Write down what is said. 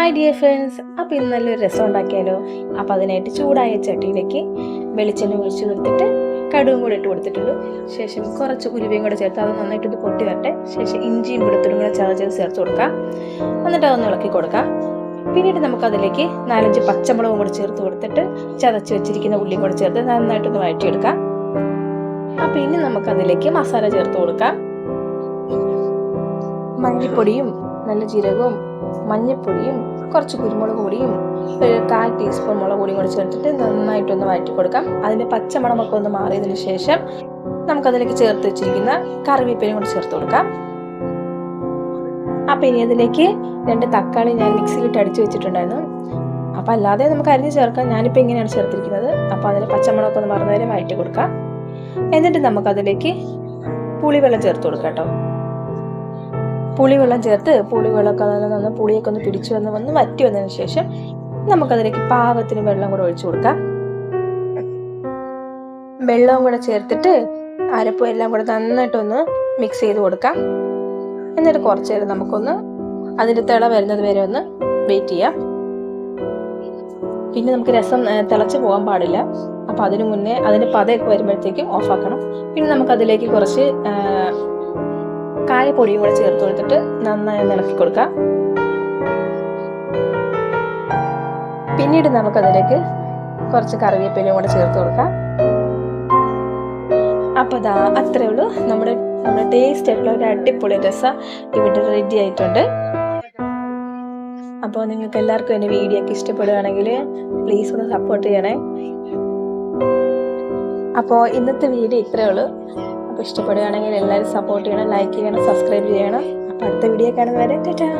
Hi dear friends അപ്പോൾ ഇന്ന് നല്ലൊരു രസം ഉണ്ടാക്കിയാലോ? അപ്പോൾ അതിനായിട്ട് ചൂടായ ചട്ടിയിലേക്ക് വെളിച്ചെണ്ണ ഒഴിച്ചു കൊടുത്തിട്ട് കടുവും കൂടെ ഇട്ട് കൊടുത്തിട്ടുണ്ട്. ശേഷം കുറച്ച് കുരുവിയും കൂടെ ചേർത്ത് അത് നന്നായിട്ട് ഇത് പൊട്ടി വരട്ടെ. ശേഷം ഇഞ്ചിയും വെളുത്തുള്ളും കൂടെ ചതച്ചത് ചേർത്ത് കൊടുക്കാം. എന്നിട്ട് അതൊന്ന് ഇളക്കി കൊടുക്കാം. പിന്നീട് നമുക്കതിലേക്ക് നാലഞ്ച് പച്ചമുളകും കൂടെ ചേർത്ത് കൊടുത്തിട്ട് ചതച്ച് വെച്ചിരിക്കുന്ന ഉള്ളിയും കൂടെ ചേർത്ത് നന്നായിട്ടൊന്ന് വഴറ്റിയെടുക്കാം. അപ്പോൾ ഇനി നമുക്കതിലേക്ക് മസാല ചേർത്ത് കൊടുക്കാം. മഞ്ഞൾപ്പൊടിയും നല്ല ജീരകവും മഞ്ഞൾപ്പൊടിയും കുറച്ച് കുരുമുളക് പൊടിയും ഒരു കാൽ ടീസ്പൂൺ മുളക് പൊടിയും കൂടി ചേർത്തിട്ട് നന്നായിട്ടൊന്ന് വഴറ്റി കൊടുക്കാം. അതിന്റെ പച്ചമണമൊക്കെ ഒന്ന് മാറിയതിന് ശേഷം നമുക്കതിലേക്ക് ചേർത്ത് വെച്ചിരിക്കുന്ന കറിവേപ്പിലയും കൂടി ചേർത്ത് കൊടുക്കാം. അപ്പം ഇനി അതിലേക്ക് രണ്ട് തക്കാളി ഞാൻ മിക്സിയിലിട്ട് അടിച്ചു വെച്ചിട്ടുണ്ടായിരുന്നു. അപ്പം അല്ലാതെ നമുക്ക് അരിഞ്ഞ് ചേർക്കാം. ഞാനിപ്പോൾ ഇങ്ങനെയാണ് ചേർത്തിരിക്കുന്നത്. അപ്പോൾ അതിന് പച്ചമുളകൊക്കെ ഒന്ന് മറന്നവരെ വഴറ്റി കൊടുക്കാം. എന്നിട്ട് നമുക്കതിലേക്ക് പുളിവെള്ളം ചേർത്ത് കൊടുക്കാം കേട്ടോ. പുളിവെള്ളം ചേർത്ത് പുളിവെള്ളമൊക്കെ നല്ല നന്ന് പുളിയൊക്കെ ഒന്ന് പിടിച്ചു വന്ന് വന്ന് വറ്റി വന്നതിന് ശേഷം നമുക്കതിലേക്ക് പാകത്തിന് വെള്ളം കൂടെ ഒഴിച്ചു കൊടുക്കാം. വെള്ളവും കൂടെ ചേർത്തിട്ട് അരപ്പും എല്ലാം കൂടെ നന്നായിട്ടൊന്ന് മിക്സ് ചെയ്ത് കൊടുക്കാം. എന്നിട്ട് കുറച്ച് നേരം നമുക്കൊന്ന് അതിന്റെ തിള വരുന്നത് വരെ ഒന്ന് വെയിറ്റ് ചെയ്യാം. പിന്നെ നമുക്ക് രസം തിളച്ച് പോകാൻ പാടില്ല. അപ്പോൾ അതിനു മുന്നേ അതിന്റെ പതയൊക്കെ വരുമ്പോഴത്തേക്കും ഓഫാക്കണം പിന്നെ നമുക്കതിലേക്ക് കുറച്ച് കായപ്പൊടിയും കൂടെ ചേർത്ത് കൊടുത്തിട്ട് നന്നായി ഒന്ന് ഇളക്കി കൊടുക്കാം. പിന്നീട് നമുക്കതിലേക്ക് കുറച്ച് കറിവേപ്പിലയും കൂടെ ചേർത്ത് കൊടുക്കാം. അപ്പോൾ ദാ അത്രേ ഉള്ളൂ. നമ്മുടെ നമ്മുടെ ടേസ്റ്റ് ആയിട്ടുള്ള ഒരു അടിപൊളി രസം ഇവിടെ റെഡി ആയിട്ടുണ്ട്. അപ്പോൾ നിങ്ങൾക്ക് എല്ലാവർക്കും എന്റെ വീഡിയോ ഒക്കെ ഇഷ്ടപ്പെടുകയാണെങ്കിൽ പ്ലീസ് ഒന്ന് സപ്പോർട്ട് ചെയ്യണേ. അപ്പോൾ ഇന്നത്തെ വീഡിയോ ഇത്രയേ ഉള്ളൂ. ഇഷ്ടപ്പെടുകയാണെങ്കിൽ എല്ലാവരും സപ്പോർട്ട് ചെയ്യണം ലൈക്ക് ചെയ്യണം സബ്സ്ക്രൈബ് ചെയ്യണം. അപ്പോൾ അടുത്ത വീഡിയോ കാണുന്നവരെ ടാറ്റാ.